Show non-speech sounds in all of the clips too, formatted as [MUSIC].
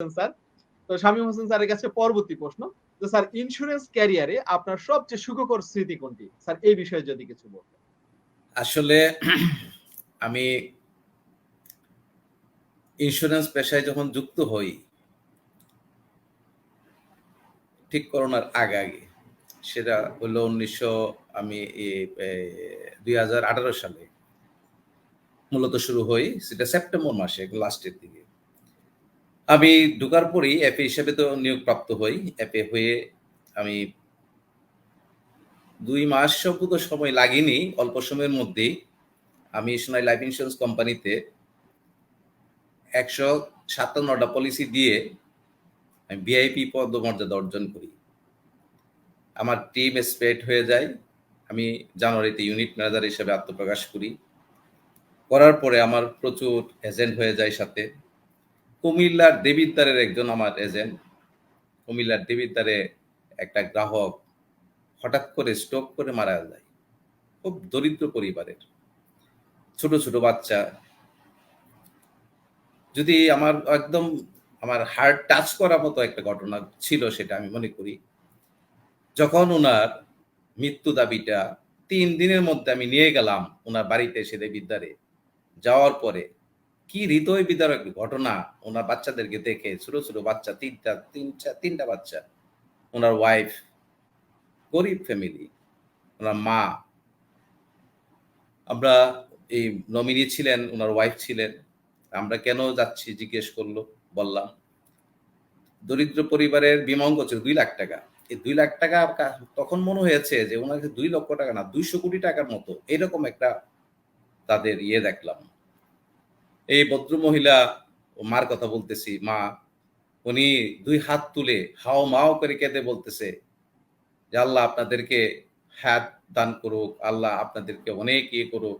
Hossain sir. তো শামীম হোসেন স্যারের কাছে পরবর্তী প্রশ্ন। তো স্যার ইন্স্যুরেন্স ক্যারিয়ারে আপনার সবচেয়ে সুখকর স্মৃতি কোনটি? স্যার, এই বিষয়ে যদি কিছু বলতেন। আসলে [CLEARS THROAT] আমি ইন্স্যুরেন্স পেশায় যখন যুক্ত হই, ঠিক করোনার আগে আগে, সেটা হলো উনিশশো, আমি দুই হাজার আঠারো সালে মূলত শুরু হই, সেটা সেপ্টেম্বর মাসে লাস্টের দিকে। আমি ঢুকার পরই এপে হিসেবে তো নিয়োগপ্রাপ্ত হই। এপে হয়ে আমি দুই মাস সম্ভবত সময় লাগেনি, অল্প সময়ের মধ্যেই। আমি সোনাই লাইফ ইন্স্যুরেন্স কোম্পানিতে একশো সাতান্নটা পলিসি দিয়ে আমি ভিআইপি পদমর্যাদা অর্জন করি। আমার টিম স্প্রেড হয়ে যায়। আমি জানুয়ারিতে ইউনিট ম্যানেজার হিসেবে আত্মপ্রকাশ করি। করার পরে আমার প্রচুর এজেন্ট হয়ে যায় সাথে। কুমিল্লার দেবিদ্দারের একজন আমার এজেন্ট কুমিল্লার দেবিদ্দারে একটা গ্রাহক হঠাৎ করে স্ট্রোক করে মারা যায়। খুব দরিদ্র পরিবারের। ছোট ছোট বাচ্চা। যদি আমার একদম আমার হার্ট টাচ করার মতো একটা ঘটনা ছিল সেটা আমি মনে করি। যখন ওনার মৃত্যু দাবিটা তিন দিনের মধ্যে আমি নিয়ে গেলাম ওনার বাড়িতে এসে দেবিদ্বারে। যাওয়ার পরে কি হৃদয় বিদারক ঘটনা ওনার বাচ্চাদেরকে দেখে? ছোট ছোট বাচ্চা, তিনটা তিনটা তিনটা বাচ্চা। ওনার ওয়াইফ গরিব ফ্যামিলি ওনার মা। আমরা এই নমিনি ছিলেন, ওনার ওয়াইফ ছিলেন। আমরা কেন যাচ্ছি? জিজ্ঞেস করল, বললাম, দরিদ্র পরিবারের বিমা ছিল দুই লাখ টাকা। এই দুই লাখ টাকা তখন মনে হয়েছে যে ওনার দুই লক্ষ টাকা না, দুইশো কোটি টাকার মতো, এরকম একটা তাদের ইয়ে দেখলাম। এই ভদ্র মহিলা মার কথা বলতেছি, মা, উনি দুই হাত তুলে হাও মাও করে কেঁদে বলতেছে যে, আল্লাহ আপনাদেরকে হাত দান করুক, আল্লাহ আপনাদেরকে অনেক ইয়ে করুক।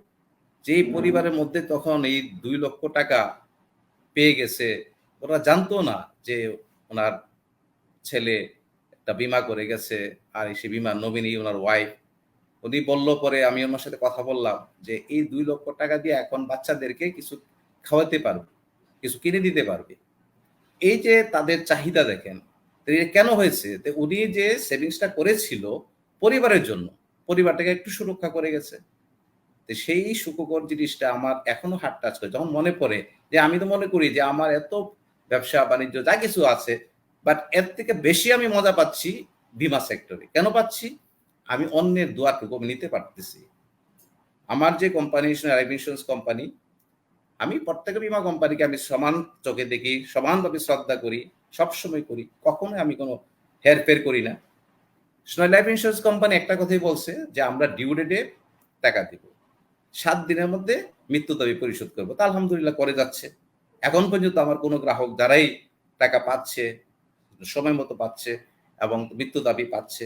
যে পরিবারের মধ্যে তখন এই দুই লক্ষ টাকা পেয়ে গেছে, ওরা জানতো না যে ওনার ছেলে একটা বিমা করে গেছে আর সে বিমা নবীনী ওনার ওয়াইফ উনি বলল পরে, আমি ওনার সাথে কথা বললাম যে, এই দুই লক্ষ টাকা দিয়ে এখন বাচ্চাদেরকে কিছু খাওয়াতে পারবে, কিছু কিনে দিতে পারবে। এই যে তাদের চাহিদা দেখেন কেন হয়েছে? উনি যে সেভিংসটা করেছিল পরিবারের জন্য, পরিবারটাকে একটু সুরক্ষা করে গেছে। সেই সুখকর জিনিসটা আমার এখনও হাট টাচ করে, যখন মনে পড়ে যে আমি তো মনে করি যে আমার এত ব্যবসা, বাণিজ্য যা কিছু আছে বাট এর থেকে বেশি আমি মজা পাচ্ছি বিমা সেক্টরে কেন পাচ্ছি? আমি অন্যের দোয়াটুকু নিতে পারতেছি। আমার যে কোম্পানি লাইফ ইন্স্যুরেন্স কোম্পানি আমি প্রত্যেক বিমা কোম্পানিকে আমি সমান চোখে দেখি, সমানভাবে শ্রদ্ধা করি, সবসময় করি। কখনো আমি কোনো হেরফের করি না। সোনাই লাইফ ইন্স্যুরেন্স কোম্পানি একটা কথাই বলছে যে, আমরা ডিউ ডেটে টাকা দিব। সাত দিনের মধ্যে মৃত্যু দাবি পরিশোধ করব। তা আলহামদুলিল্লাহ করে যাচ্ছে। এখন পর্যন্ত আমার কোনো গ্রাহক যারাই টাকা পাচ্ছে, সময় মতো পাচ্ছে এবং মৃত্যু দাবি পাচ্ছে।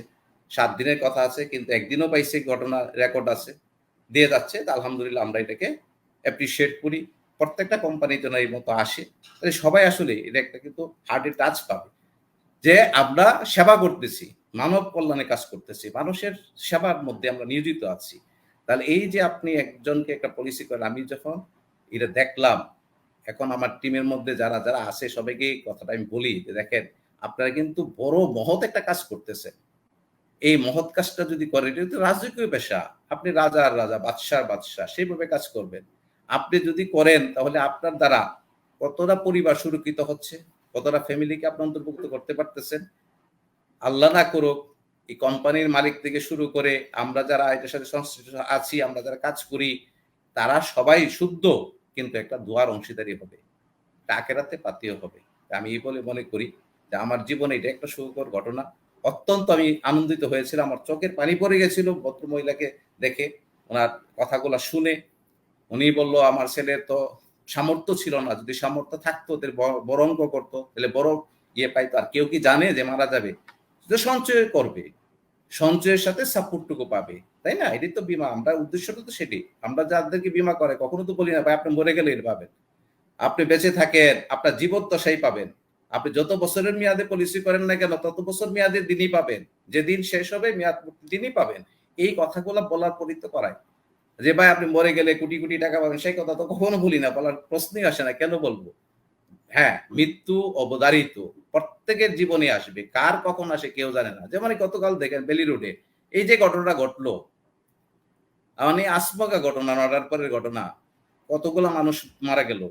সাত দিনের কথা আছে, কিন্তু একদিনও পাইছে, ঘটনা রেকর্ড আছে, দিয়ে যাচ্ছে। তা আলহামদুলিল্লাহ আমরা এটাকে অ্যাপ্রিসিয়েট করি। প্রত্যেকটা কোম্পানির জন্য এই মতো আসে, তাহলে সবাই আসলে এটা একটা কিন্তু হার্টে টাচ পাবে। যে আমরা সেবা করতেছি, মানব কল্যাণে কাজ করতেছি, মানুষের সেবার মধ্যে আমরা নিয়োজিত আছি। তাহলে এই যে আপনি একজনকে একটা পলিসি করেন, আমি যখন এটা দেখলাম, এখন আমার টিমের মধ্যে যারা যারা আছে, সবাইকে কথাটা আমি বলি যে দেখেন, আপনারা কিন্তু বড় মহৎ একটা কাজ করতেছেন। এই মহৎ কাজটা যদি করেন, এটা তো রাজকীয় পেশা। আপনি রাজার রাজা, বাদশার বাদশাহ, সেইভাবে কাজ করবেন। আপনি যদি করেন, তাহলে আপনার দ্বারা কতটা পরিবার সুরক্ষিত হচ্ছে? কতটা ফ্যামিলিকে আপনি অন্তর্ভুক্ত করতে পারতেছেন? আল্লাহ না করুক, এই কোম্পানির মালিক থেকে শুরু করে আমরা যারা এটার সাথে সংশ্লিষ্ট আছি, আমরা যারা কাজ করি, তারা সবাই শুদ্ধ, কিন্তু একটা দোয়ার অংশীদারি হবে। টাকেরাতে পাতিও হবে। আমি এই বলে মনে করি যে আমার জীবনে এটা একটা সুখকর ঘটনা। অত্যন্ত আমি আনন্দিত হয়েছিলাম। আমার চোখের পানি পড়ে গেছিল ভদ্র মহিলাকে দেখে। ওনার কথাগুলো শুনে উনি বলল, আমার ছেলের তো সামর্থ্য ছিল না, যদি সামর্থ্য থাকতো, ওদের বড় অঙ্ক করতো, তাহলে বড় ইয়ে পাইতো, আর কেউ কি জানে যে মারা যাবে? সঞ্চয় করবে, সঞ্চয়ের সাথে সাপোর্টটুকু পাবে, তাই না? এটি তো বিমা, আমরা উদ্দেশ্যটা তো সেটি আমরা যাদেরকে বিমা করে, কখনো তো বলি না, ভাই, আপনি মরে গেলে এটা পাবেন, আপনি বেঁচে থাকেন, আপনার জীবদ্দশাই পাবেন, আপনি যত বছরের মেয়াদে পলিসি করেন না কেন, তত বছর মেয়াদে দিনই পাবেন, যেদিন শেষ হবে, মেয়াদ দিনই পাবেন। এই কথাগুলো বলার পরিত করায়। যে ভাই আপনি মরে গেলে কোটি কোটি টাকা পাবেন সেই কথা তো কখনো বলি না বলার প্রশ্নই আসে না কেন বলব? হ্যাঁ মৃত্যু অবধারিত প্রত্যেকের জীবনে আসবে কার কখন আসে কেউ জানে না। যেমন গতকাল দেখেন বেলি রোডে এই যে ঘটনাটা ঘটলো মানে আসমকা ঘটনা নটার পরের ঘটনা কতগুলো মানুষ মারা গেল?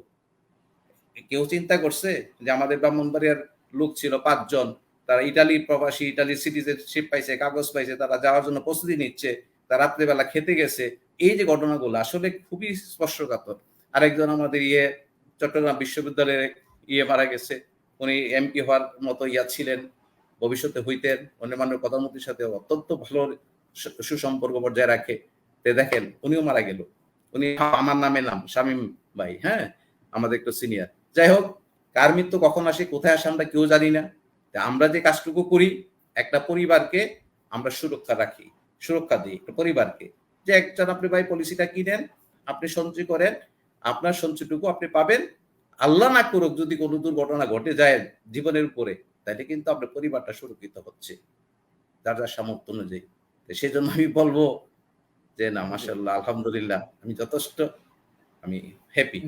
কেউ চিন্তা করছে যে আমাদের ব্রাহ্মণবাড়িয়ার লোক ছিল পাঁচজন তারা ইটালি প্রবাসী ইটালির সিটিজেনশিপ পাইছে কাগজ পাইছে তারা যাওয়ার জন্য প্রস্তুতি নিচ্ছে তারা রাত্রেবেলা খেতে গেছে এই যে ঘটনাগুলো আসলে খুবই স্পর্শকাতর। আরেকজন আমাদের ইয়ে চট্টগ্রাম বিশ্ববিদ্যালয়ে ইয়ে মারা গেছে। উনি এমপি হওয়ার মতো ইয়া ছিলেন, ভবিষ্যতে হইতেন অন্য মাননীয় প্রধানমন্ত্রীর সাথে অত্যন্ত ভালো সুসম্পর্ক বজায় রাখে। দেখেন, উনিও মারা গেল। উনি আমার নামে নাম, শামীম ভাই হ্যাঁ? আমাদের একটু সিনিয়র। যাই হোক, কার মৃত্যু কখন আসে, কোথায় আসে আমরা কেউ জানি না। আমরা যে কাজটুকু করি, একটা পরিবারকে আমরা সুরক্ষা রাখি। সুরক্ষা দিই একটা পরিবারকে। যে একজন আপনি ভাই পলিসিটা কিনেন, আপনি সঞ্চয় করেন, আপনার সঞ্চয়টুকু আপনি পাবেন। আল্লাহ না করুক যদি কোনো দুর্ঘটনা ঘটে যায় জীবনের উপরে তাহলে কিন্তু আপনার পরিবারটা সুরক্ষিত হচ্ছে। যার যার সামর্থ্য অনুযায়ী। সেই জন্য আমি বলব যে না মাসাল্লাহ আলহামদুলিল্লাহ, আমি যথেষ্ট, আমি হ্যাপি।